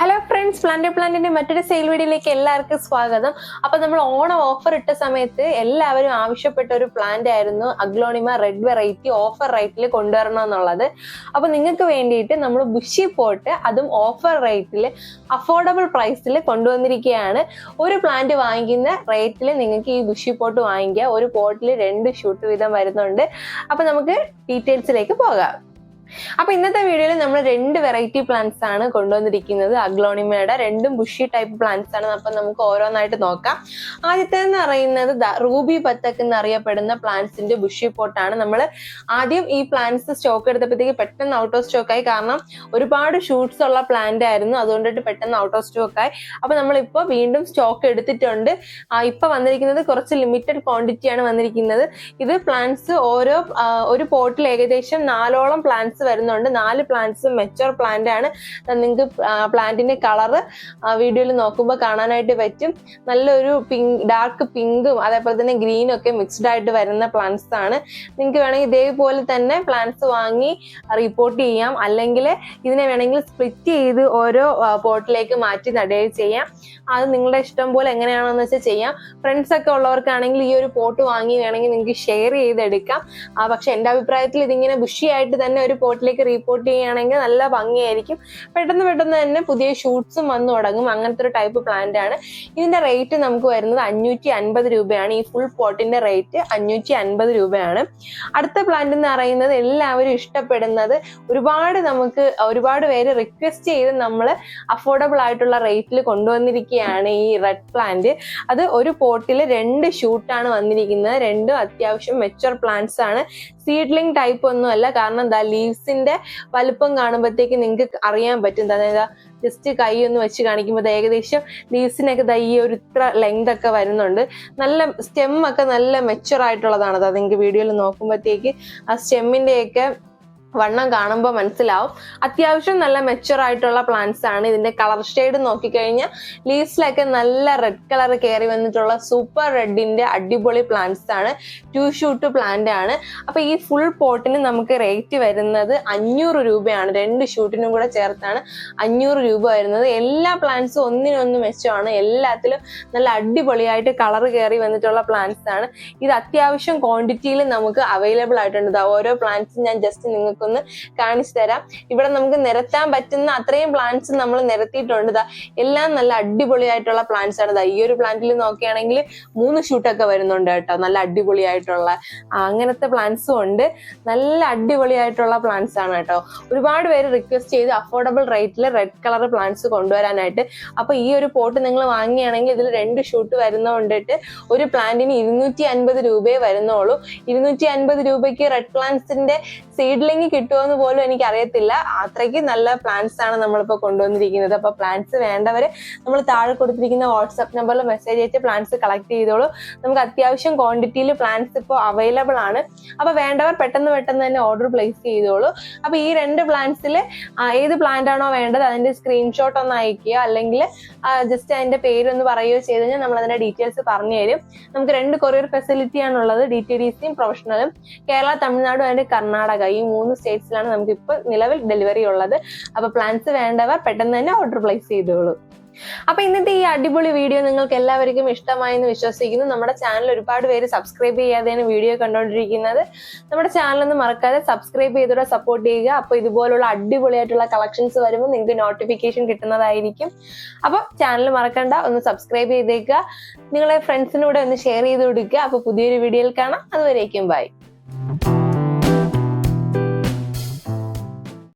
Hello friends plant പ്ലാന്റിന്റെ മറ്റൊരു sale വീഡിയോയിലേക്ക് എല്ലാവർക്കും സ്വാഗതം. അപ്പൊ നമ്മൾ ഓണം ഓഫർ ഇട്ട സമയത്ത് എല്ലാവരും ആവശ്യപ്പെട്ട ഒരു പ്ലാന്റ് ആയിരുന്നു അഗ്ലോണിമ റെഡ് വെറൈറ്റി ഓഫർ റേറ്റിൽ കൊണ്ടുവരണം എന്നുള്ളത്. അപ്പൊ നിങ്ങൾക്ക് വേണ്ടിയിട്ട് നമ്മൾ ബുഷി പോട്ട് അതും ഓഫർ റേറ്റിൽ അഫോർഡബിൾ പ്രൈസിൽ കൊണ്ടുവന്നിരിക്കുകയാണ്. ഒരു പ്ലാന്റ് വാങ്ങിക്കുന്ന റേറ്റിൽ നിങ്ങൾക്ക് ഈ ബുഷി പോട്ട് വാങ്ങിക്കുക ഒരു പോട്ടിൽ രണ്ട് ഷൂട്ട് വീതം വരുന്നുണ്ട്. അപ്പൊ നമുക്ക് ഡീറ്റെയിൽസിലേക്ക് പോകാം. അപ്പൊ ഇന്നത്തെ വീഡിയോയിൽ നമ്മൾ രണ്ട് വെറൈറ്റി പ്ലാന്റ്സ് ആണ് കൊണ്ടുവന്നിരിക്കുന്നത്. അഗ്ലോണിമയുടെ രണ്ടും ബുഷി ടൈപ്പ് പ്ലാന്റ്സ് ആണ്. അപ്പൊ നമുക്ക് ഓരോന്നായിട്ട് നോക്കാം. ആദ്യത്തെ എന്ന് പറയുന്നത് റൂബി പത്തക്ക് എന്നറിയപ്പെടുന്ന പ്ലാന്റ്സിന്റെ ബുഷി പോട്ടാണ് നമ്മൾ ആദ്യം ഈ പ്ലാന്റ്സ് സ്റ്റോക്ക് എടുത്തപ്പോഴത്തേക്ക് പെട്ടെന്ന് ഔട്ട് ഓഫ് സ്റ്റോക്ക് ആയി. കാരണം ഒരുപാട് ഷൂട്ട്സ് ഉള്ള പ്ലാന്റ് ആയിരുന്നു. അതുകൊണ്ടിട്ട് പെട്ടെന്ന് ഔട്ട് ഓഫ് സ്റ്റോക്ക് ആയി. അപ്പൊ നമ്മളിപ്പോ വീണ്ടും സ്റ്റോക്ക് എടുത്തിട്ടുണ്ട്. ഇപ്പൊ വന്നിരിക്കുന്നത് കുറച്ച് ലിമിറ്റഡ് ക്വാണ്ടിറ്റി ആണ് വന്നിരിക്കുന്നത്. ഇത് പ്ലാന്റ്സ് ഓരോ ഒരു പോട്ടിൽ ഏകദേശം നാലോളം പ്ലാന്റ്സ് വരുന്നുണ്ട്. നാല് പ്ലാന്റ്സ് മെച്ചോർ പ്ലാന്റ് ആണ്. നിങ്ങൾക്ക് പ്ലാന്റിന്റെ കളറ് വീഡിയോയിൽ നോക്കുമ്പോൾ കാണാനായിട്ട് പറ്റും. നല്ലൊരു പിങ്ക് ഡാർക്ക് പിങ്കും അതേപോലെ തന്നെ ഗ്രീനും ഒക്കെ മിക്സ്ഡ് ആയിട്ട് വരുന്ന പ്ലാന്റ്സ് ആണ്. നിങ്ങൾക്ക് വേണമെങ്കിൽ ഇതേപോലെ തന്നെ പ്ലാന്റ്സ് വാങ്ങി റിപ്പോർട്ട് ചെയ്യാം. അല്ലെങ്കിൽ ഇതിനെ വേണമെങ്കിൽ സ്പ്ലിറ്റ് ചെയ്ത് ഓരോ പോട്ടിലേക്ക് മാറ്റി നടുകയും ചെയ്യാം. അത് നിങ്ങളുടെ ഇഷ്ടം പോലെ എങ്ങനെയാണെന്ന് വെച്ചാൽ ചെയ്യാം. ഫ്രണ്ട്സ് ഒക്കെ ഉള്ളവർക്കാണെങ്കിൽ ഈ ഒരു പോട്ട് വാങ്ങി വേണമെങ്കിൽ നിങ്ങൾക്ക് ഷെയർ ചെയ്തെടുക്കാം. പക്ഷെ എന്റെ അഭിപ്രായത്തിൽ ഇതിങ്ങനെ ബുഷിയായിട്ട് തന്നെ ഒരു പോട്ടിലേക്ക് റിപ്പോർട്ട് ചെയ്യുകയാണെങ്കിൽ നല്ല ഭംഗിയായിരിക്കും. പെട്ടെന്ന് പെട്ടെന്ന് തന്നെ പുതിയ ഷൂട്ട്സും വന്നു തുടങ്ങും. അങ്ങനത്തെ ഒരു ടൈപ്പ് പ്ലാന്റ് ആണ്. ഇതിന്റെ റേറ്റ് നമുക്ക് വരുന്നത് അഞ്ഞൂറ്റി അൻപത് രൂപയാണ്. ഈ ഫുൾ പോട്ടിന്റെ റേറ്റ് അഞ്ഞൂറ്റി അൻപത് രൂപയാണ്. അടുത്ത പ്ലാന്റ് എന്ന് പറയുന്നത് എല്ലാവരും ഇഷ്ടപ്പെടുന്നത് ഒരുപാട് നമുക്ക് ഒരുപാട് പേര് റിക്വസ്റ്റ് ചെയ്ത് നമ്മൾ അഫോർഡബിൾ ആയിട്ടുള്ള റേറ്റിൽ കൊണ്ടുവന്നിരിക്കുകയാണ് ഈ റെഡ് പ്ലാന്റ് അത് ഒരു പോട്ടിൽ രണ്ട് ഷൂട്ടാണ് വന്നിരിക്കുന്നത്. രണ്ടും അത്യാവശ്യം മെച്ചുവർ പ്ലാന്റ്സ് ആണ്. സീഡ്ലിംഗ് ടൈപ്പ് ഒന്നും അല്ല കാരണം എന്താ ലീവ്സിന്റെ വലുപ്പം കാണുമ്പോഴത്തേക്ക് നിങ്ങൾക്ക് അറിയാൻ പറ്റും. അതായത് ജസ്റ്റ് കൈ ഒന്ന് വെച്ച് കാണിക്കുമ്പോൾ ഏകദേശം ലീസിനൊക്കെ ദാ ഒരു ഇത്ര ലെങ്ത് ഒക്കെ വരുന്നുണ്ട്. നല്ല സ്റ്റെമ്മൊക്കെ നല്ല മെച്ചുറായിട്ടുള്ളതാണ് അത് നിങ്ങൾക്ക് വീഡിയോയിൽ നോക്കുമ്പോഴത്തേക്ക് ആ സ്റ്റെമ്മിന്റെയൊക്കെ വണ്ണം കാണുമ്പോൾ മനസ്സിലാവും. അത്യാവശ്യം നല്ല മെച്ചുർ ആയിട്ടുള്ള പ്ലാന്റ്സ് ആണ്. ഇതിന്റെ കളർ ഷെയ്ഡ് നോക്കിക്കഴിഞ്ഞാൽ ലീവ്സിലൊക്കെ നല്ല റെഡ് കളർ കയറി വന്നിട്ടുള്ള സൂപ്പർ റെഡിന്റെ അടിപൊളി പ്ലാന്റ്സ് ആണ്. ടു ഷൂട്ട് പ്ലാന്റ് ആണ്. അപ്പൊ ഈ ഫുൾ പോട്ടിന് നമുക്ക് റേറ്റ് വരുന്നത് അഞ്ഞൂറ് രൂപയാണ്. രണ്ട് ഷൂട്ടിനും കൂടെ ചേർത്താണ് അഞ്ഞൂറ് രൂപ വരുന്നത്. എല്ലാ പ്ലാന്റ്സും ഒന്നിനൊന്ന് മെച്ചമാണ്. എല്ലാത്തിലും നല്ല അടിപൊളിയായിട്ട് കളർ കയറി വന്നിട്ടുള്ള പ്ലാന്റ്സ് ആണ്. ഇത് അത്യാവശ്യം ക്വാണ്ടിറ്റിയിൽ നമുക്ക് അവൈലബിൾ ആയിട്ടുണ്ട്. ഓരോ പ്ലാന്റ്സും ഞാൻ ജസ്റ്റ് നിങ്ങൾക്കൊന്ന് കാണിച്ചു തരാം. ഇവിടെ നമുക്ക് നിരത്താൻ പറ്റുന്ന അത്രയും പ്ലാന്റ്സ് നമ്മൾ നിരത്തിയിട്ടുണ്ട്. ദാ എല്ലാം നല്ല അടിപൊളിയായിട്ടുള്ള പ്ലാന്റ്സ് ആണ്. ഈ ഒരു പ്ലാന്റിൽ നോക്കുകയാണെങ്കിൽ മൂന്ന് ഷൂട്ടൊക്കെ വരുന്നുണ്ട് കേട്ടോ. നല്ല അടിപൊളിയായിട്ടുള്ള അങ്ങനത്തെ പ്ലാന്റ്സും ഉണ്ട്. നല്ല അടിപൊളിയായിട്ടുള്ള പ്ലാന്റ്സ് ആണ് കേട്ടോ. ഒരുപാട് പേര് റിക്വസ്റ്റ് ചെയ്ത് അഫോർഡബിൾ റേറ്റിൽ റെഡ് കളർ പ്ലാന്റ്സ് കൊണ്ടുവരാനായിട്ട്. അപ്പൊ ഈ ഒരു പോട്ട് നിങ്ങൾ വാങ്ങിയാണെങ്കിൽ ഇതിൽ രണ്ട് ഷൂട്ട് വരുന്നതുകൊണ്ടിട്ട് ഒരു പ്ലാന്റിന് ഇരുന്നൂറ്റി അൻപത് രൂപയെ വരുന്നുള്ളൂ. ഇരുന്നൂറ്റി അൻപത് രൂപയ്ക്ക് റെഡ് പ്ലാന്റ്സിന്റെ സീഡ്ലിംഗ് കിട്ടുമെന്ന് പോലും എനിക്ക് അറിയത്തില്ല അത്രയ്ക്ക് നല്ല പ്ലാന്റ്സ് ആണ് നമ്മളിപ്പോൾ കൊണ്ടുവന്നിരിക്കുന്നത്. അപ്പൊ പ്ലാന്റ്സ് വേണ്ടവരെ നമ്മൾ താഴെ കൊടുത്തിരിക്കുന്ന വാട്സ്ആപ്പ് നമ്പറിൽ മെസ്സേജ് അയച്ച് പ്ലാന്റ്സ് കളക്ട് ചെയ്തോളൂ. നമുക്ക് അത്യാവശ്യം ക്വാണ്ടിറ്റിയിൽ പ്ലാന്റ്സ് ഇപ്പോൾ അവൈലബിൾ ആണ്. അപ്പൊ വേണ്ടവർ പെട്ടെന്ന് പെട്ടെന്ന് തന്നെ ഓർഡർ പ്ലേസ് ചെയ്തോളൂ. അപ്പൊ ഈ രണ്ട് പ്ലാന്റ്സിൽ ഏത് പ്ലാന്റ് ആണോ വേണ്ടത് അതിന്റെ സ്ക്രീൻഷോട്ട് ഒന്ന് അയക്കുക അല്ലെങ്കിൽ ജസ്റ്റ് അതിന്റെ പേരൊന്ന് പറയുകയോ ചെയ്ത് കഴിഞ്ഞാൽ നമ്മൾ അതിന്റെ ഡീറ്റെയിൽസ് പറഞ്ഞു തരും. നമുക്ക് രണ്ട് കൊറിയർ ഫെസിലിറ്റി ആണുള്ളത്. ഡി ടി ഡി സിയും പ്രൊഫഷണലും കേരള തമിഴ്നാടും അതിന്റെ കർണാടക. ഈ മൂന്ന് സ്റ്റേറ്റ്സിലാണ് നമുക്ക് ഇപ്പോൾ നിലവിൽ ഡെലിവറി ഉള്ളത്. അപ്പൊ പ്ലാൻസ് വേണ്ടവർ പെട്ടെന്ന് തന്നെ ഓർഡർ പ്ലേസ് ചെയ്തോളൂ. അപ്പൊ ഇന്നത്തെ ഈ അടിപൊളി വീഡിയോ നിങ്ങൾക്ക് എല്ലാവർക്കും ഇഷ്ടമായെന്ന് വിശ്വസിക്കുന്നു. നമ്മുടെ ചാനൽ ഒരുപാട് പേര് സബ്സ്ക്രൈബ് ചെയ്യാതെയാണ് വീഡിയോ കണ്ടുകൊണ്ടിരിക്കുന്നത് നമ്മുടെ ചാനൽ ഒന്നും മറക്കാതെ സബ്സ്ക്രൈബ് ചെയ്തോടെ സപ്പോർട്ട് ചെയ്യുക. അപ്പോൾ ഇതുപോലുള്ള അടിപൊളിയായിട്ടുള്ള കളക്ഷൻസ് വരുമ്പോൾ നിങ്ങൾക്ക് നോട്ടിഫിക്കേഷൻ കിട്ടുന്നതായിരിക്കും. അപ്പോൾ ചാനൽ മറക്കണ്ട ഒന്ന് സബ്സ്ക്രൈബ് ചെയ്തേക്കുക. നിങ്ങളെ ഫ്രണ്ട്സിനൂടെ ഒന്ന് ഷെയർ ചെയ്ത് കൊടുക്കുക. അപ്പോൾ പുതിയൊരു വീഡിയോയിൽ കാണാം. അതുവരേക്കും ബൈ